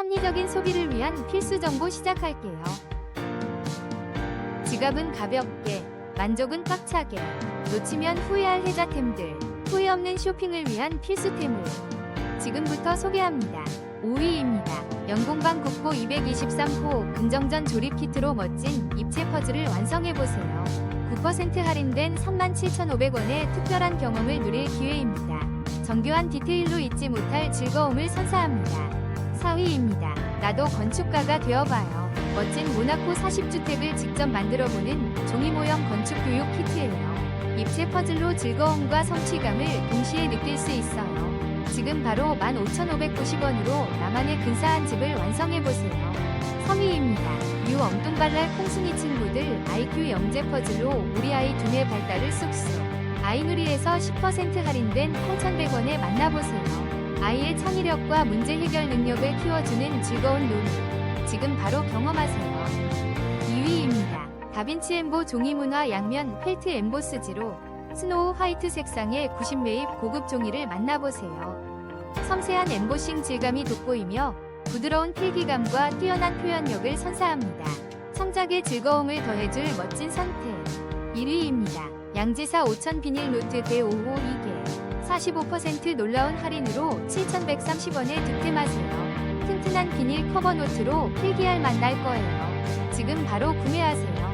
합리적인 소비를 위한 필수 정보 시작할게요. 지갑은 가볍게, 만족은 꽉차게, 놓치면 후회할 혜자템들, 후회 없는 쇼핑을 위한 필수템을 지금부터 소개합니다. 5위입니다. 연공방 국보 223호 긍정전 조립 키트로 멋진 입체 퍼즐을 완성해보세요. 9% 할인된 37,500원의 특별한 경험을 누릴 기회입니다. 정교한 디테일로 잊지 못할 즐거움을 선사합니다. 4위입니다. 나도 건축가가 되어봐요. 멋진 모나코 40주택을 직접 만들어보는 종이 모형 건축 교육 키트예요. 입체 퍼즐로 즐거움과 성취감을 동시에 느낄 수 있어요. 지금 바로 15,590원으로 나만의 근사한 집을 완성해보세요. 3위입니다. 유 엉뚱발랄 콩순이 친구들 IQ 영재 퍼즐로 우리 아이 두뇌 발달을 쑥쑥. 아이누리에서 10% 할인된 8,100원에 만나보세요. 아이의 창의력과 문제 해결 능력을 키워주는 즐거운 놀이. 지금 바로 경험하세요. 2위입니다. 다빈치 엠보 종이 문화 양면 펠트 엠보스지로 스노우 화이트 색상의 90매입 고급 종이를 만나보세요. 섬세한 엠보싱 질감이 돋보이며 부드러운 필기감과 뛰어난 표현력을 선사합니다. 창작의 즐거움을 더해줄 멋진 선택. 1위입니다. 양지사 5000 비닐 노트 대5호 2개. 45% 놀라운 할인으로 7,130원에 득템하세요. 튼튼한 비닐 커버 노트로 필기할 만날 거예요. 지금 바로 구매하세요.